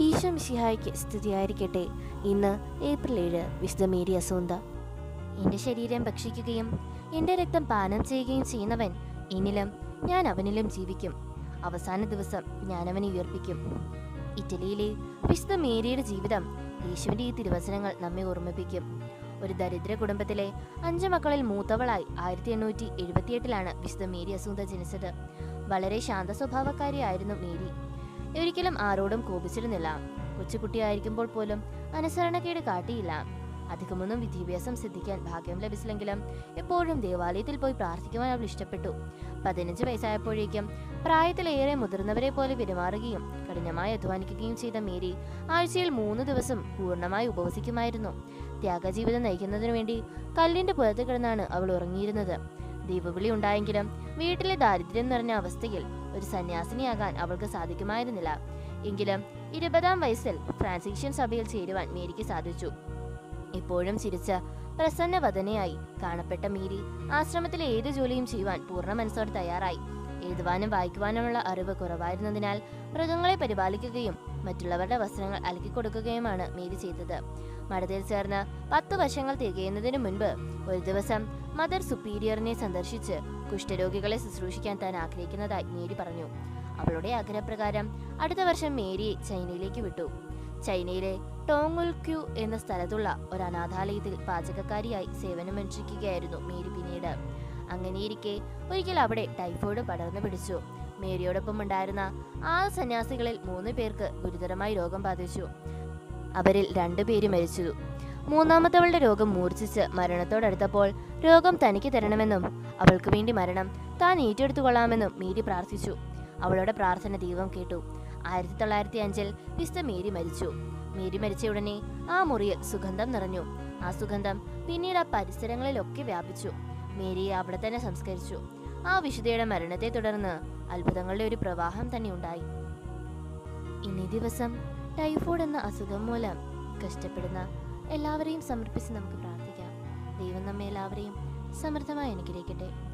ഈശോ മിശിഹായ്ക്ക് സ്തുതിയായിരിക്കട്ടെ. ഇന്ന് ഏപ്രിൽ ഏഴ് വിശുദ്ധ മേരി അസൂന്ത എന്റെ ശരീരം ഭക്ഷിക്കുകയും എന്റെ രക്തം പാനം ചെയ്യുകയും ചെയ്യുന്നവൻ എന്നിലും ഞാൻ അവനിലും ജീവിക്കും. അവസാന ദിവസം ഞാൻ അവനെ ഉയർപ്പിക്കും. ഇറ്റലിയിലെ വിശുദ്ധ മേരിയുടെ ജീവിതം യേശുവിന്റെ ഈ തിരുവചനങ്ങൾ നമ്മെ ഓർമ്മിപ്പിക്കും. ഒരു ദരിദ്ര കുടുംബത്തിലെ അഞ്ചു മക്കളിൽ മൂത്തവളായി ആയിരത്തി എണ്ണൂറ്റി എഴുപത്തിയെട്ടിലാണ് വിശുദ്ധ മേരി അസൂന്ത ജനിച്ചത്. വളരെ ശാന്ത സ്വഭാവക്കാരിയായിരുന്നു മേരി. ഒരിക്കലും ആരോടും കോപിച്ചിരുന്നില്ല. കൊച്ചുകുട്ടിയായിരിക്കുമ്പോൾ പോലും അനുസരണക്കേട് കാട്ടിയില്ല. അധികമൊന്നും വിദ്യാഭ്യാസം സിദ്ധിക്കാൻ ഭാഗ്യം ലഭിച്ചില്ലെങ്കിലും എപ്പോഴും ദേവാലയത്തിൽ പോയി പ്രാർത്ഥിക്കുവാൻ അവൾ ഇഷ്ടപ്പെട്ടു. പതിനഞ്ച് വയസ്സായപ്പോഴേക്കും പ്രായത്തിലേറെ മുതിർന്നവരെ പോലെ പെരുമാറുകയും കഠിനമായി അധ്വാനിക്കുകയും ചെയ്ത മേരി ആഴ്ചയിൽ മൂന്ന് ദിവസം പൂർണമായി ഉപവസിക്കുമായിരുന്നു. ത്യാഗജീവിതം നയിക്കുന്നതിനു വേണ്ടി കല്ലിന്റെ പുറത്ത് കിടന്നാണ് അവൾ ഉറങ്ങിയിരുന്നത്. ദീപവിളി ഉണ്ടായെങ്കിലും വീട്ടിലെ ദാരിദ്ര്യം നിറഞ്ഞ അവസ്ഥയിൽ ഒരു സന്യാസിനിയാകാൻ അവൾക്ക് സാധിക്കുമായിരുന്നില്ല. എങ്കിലും ഇരുപതാം വയസ്സിൽ ഫ്രാൻസിഷ്യൻ സഭയിൽ ചേരുവാൻ മേരിക്ക് സാധിച്ചു. ഇപ്പോഴും ചിരിച്ച പ്രസന്നവദനയായി കാണപ്പെട്ട മീരി ആശ്രമത്തിലെ ഏത് ജോലിയും ചെയ്യുവാൻ പൂർണ മനസ്സോടെ തയ്യാറായി. എഴുതുവാനും വായിക്കുവാനുമുള്ള അറിവ് കുറവായിരുന്നതിനാൽ മൃഗങ്ങളെ പരിപാലിക്കുകയും മറ്റുള്ളവരുടെ വസ്ത്രങ്ങൾ അലക്കി കൊടുക്കുകയുമാണ് മേരി ചെയ്തത്. മഠത്തിൽ ചേർന്ന് പത്ത് വർഷങ്ങൾ തികയുന്നതിന് മുൻപ് ഒരു ദിവസം മദർ സുപ്പീരിയറിനെ സന്ദർശിച്ച് കുഷ്ഠരോഗികളെ ശുശ്രൂഷിക്കാൻ താൻ ആഗ്രഹിക്കുന്നതായി മേരി പറഞ്ഞു. അവളുടെ ആഗ്രഹപ്രകാരം അടുത്ത വർഷം മേരിയെ ചൈനയിലേക്ക് വിട്ടു. ചൈനയിലെ ടോങ്ങുൽക്യു എന്ന സ്ഥലത്തുള്ള ഒരു അനാഥാലയത്തിൽ പാചകക്കാരിയായി സേവനമനുഷ്ഠിക്കുകയായിരുന്നു മേരി പിന്നീട്. അങ്ങനെയിരിക്കെ ഒരിക്കൽ അവിടെ ടൈഫോയിഡ് പടർന്നു പിടിച്ചു. മേരിയോടൊപ്പം ഉണ്ടായിരുന്ന ആറ് സന്യാസികളിൽ മൂന്ന് പേർക്ക് ഗുരുതരമായി രോഗം ബാധിച്ചു. അവരിൽ രണ്ടു രണ്ടുപേര് മരിച്ചു. മൂന്നാമത്തവളുടെ രോഗം മൂർച്ഛിച്ച് മരണത്തോടടുത്തപ്പോൾ രോഗം തനിക്ക് തരണമെന്നും അവൾക്ക് വേണ്ടി മരണം താൻ ഏറ്റെടുത്തു കൊള്ളാമെന്നും മേരി പ്രാർത്ഥിച്ചു. അവളുടെ പ്രാർത്ഥന ദൈവം കേട്ടു. ആയിരത്തി തൊള്ളായിരത്തി അഞ്ചിൽ വിസ്ത മേരി മരിച്ചു. മേരി മരിച്ച ഉടനെ ആ മുറിയിൽ സുഗന്ധം നിറഞ്ഞു. ആ സുഗന്ധം പിന്നീട് ആ പരിസരങ്ങളിലൊക്കെ വ്യാപിച്ചു. മേരിയെ അവിടെ തന്നെ സംസ്കരിച്ചു. ആ വിശുദ്ധയുടെ മരണത്തെ തുടർന്ന് അത്ഭുതങ്ങളുടെ ഒരു പ്രവാഹം തന്നെ ഉണ്ടായി. ഇനി ദിവസം ടൈഫോയിഡ് എന്ന അസുഖം മൂലം കഷ്ടപ്പെടുന്ന എല്ലാവരെയും സമർപ്പിച്ച് നമുക്ക് പ്രാർത്ഥിക്കാം. ദൈവം നമ്മെ എല്ലാവരെയും സമൃദ്ധമായി അനുഗ്രഹിക്കട്ടെ.